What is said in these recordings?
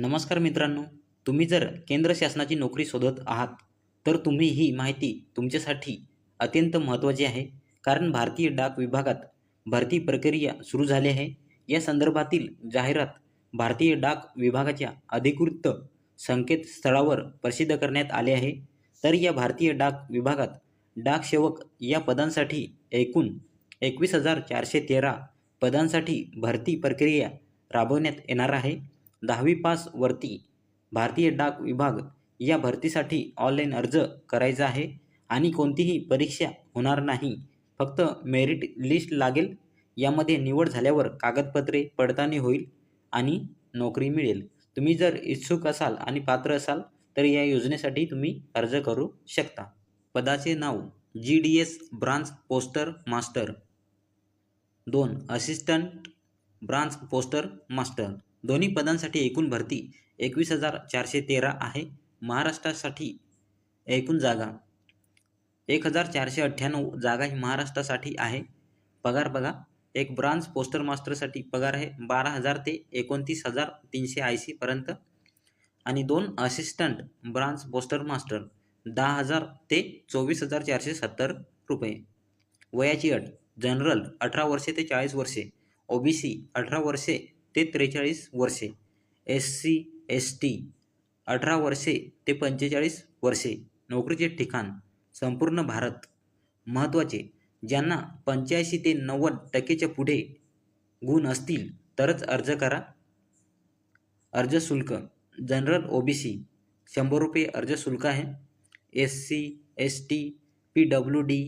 नमस्कार मित्रांनो तुम्ही जर केंद्र शासनाची नोकरी शोधत आहात तर तुम्ही ही माहिती तुमच्यासाठी अत्यंत महत्त्वाची आहे. कारण भारतीय डाक विभागात भरती प्रक्रिया सुरू झाली आहे. या संदर्भातील जाहिरात भारतीय डाक विभागाच्या अधिकृत संकेतस्थळावर प्रसिद्ध करण्यात आले आहे. तर या भारतीय डाक विभागात डाक सेवक या पदांसाठी एकूण एकवीस हजार चारशे तेरा पदांसाठी भरती प्रक्रिया राबवण्यात येणार आहे. दहावी पास वरती भारतीय डाक विभाग या भरतीसाठी ऑनलाईन अर्ज करायचा आहे आणि कोणतीही परीक्षा होणार नाही. फक्त मेरिट लिस्ट लागेल. यामध्ये निवड झाल्यावर कागदपत्रे पडताळणी होईल आणि नोकरी मिळेल. तुम्ही जर इच्छुक असाल आणि पात्र असाल तर या योजनेसाठी तुम्ही अर्ज करू शकता. पदाचे नाव G D S branch post master. दोन असिस्टंट ब्रांच पोस्टर मास्टर. दोन्ही पदांसाठी एकूण भरती एकवीस हजार चारशे तेरा आहे. महाराष्ट्रासाठी एकूण जागा एक हजार चारशे अठ्ठ्याण्णव जागा ही महाराष्ट्रासाठी आहे. पगार बघा एक ब्रांच पोस्टर मास्टरसाठी पगार आहे बारा हजार ते एकोणतीस हजार तीनशे ऐंशीपर्यंत आणि दोन असिस्टंट ब्रांच पोस्टर मास्टर दहा हजार ते चोवीस हजार चारशे सत्तर रुपये. वयाची अट जनरल अठरा वर्षे ते चाळीस वर्षे ओ बी सी अठरा वर्षे ते त्रेचाळीस वर्षे. एस सी एस टी अठरा वर्षे ते पंचेचाळीस वर्षे. नोकरीचे ठिकाण संपूर्ण भारत. महत्त्वाचे ज्यांना पंच्याऐंशी ते नव्वद टक्केच्या पुढे गुण असतील तरच अर्ज करा. अर्ज शुल्क जनरल ओ बी सी शंभर रुपये अर्ज शुल्क आहे. S C S T P W D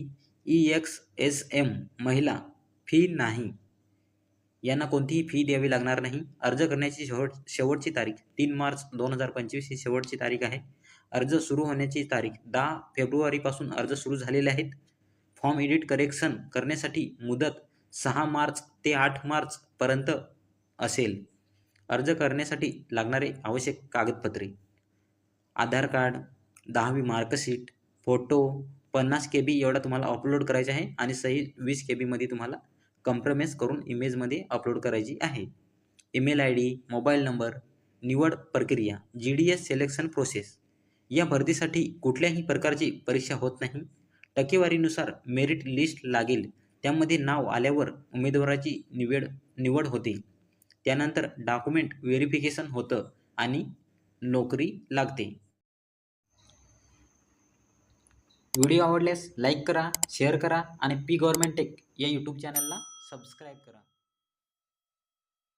E X S M महिला फी नाही. यांना कोणतीही फी द्यावी लागणार नाही. अर्ज करण्याची शेवट शेवटची तारीख तीन मार्च दोन हजार पंचवीस ही शेवटची तारीख आहे. अर्ज सुरू होण्याची तारीख दहा फेब्रुवारीपासून अर्ज सुरू झालेले आहेत. फॉर्म एडिट करेक्शन करण्यासाठी मुदत सहा मार्च ते आठ मार्चपर्यंत असेल. अर्ज करण्यासाठी लागणारे आवश्यक कागदपत्रे आधार कार्ड दहावी मार्कशीट फोटो पन्नास के बी एवढा तुम्हाला अपलोड करायचा आहे आणि सही वीस के बीमध्ये तुम्हाला कम्प्रमाइज करून इमेजमध्ये अपलोड करायची आहे. Email I D mobile number निवड प्रक्रिया G D S selection process या भरतीसाठी कुठल्याही प्रकारची परीक्षा होत नाही. टक्केवारीनुसार मेरिट लिस्ट लागेल. त्यामध्ये नाव आल्यावर उमेदवाराची निवड निवड होते. त्यानंतर डॉक्युमेंट व्हेरिफिकेशन होतं आणि नोकरी लागते. व्हिडिओ आवडल्यास लाईक करा शेअर करा आणि पी गव्हर्मेंट टेक या यूट्यूब चॅनलला सबस्क्राईब करा.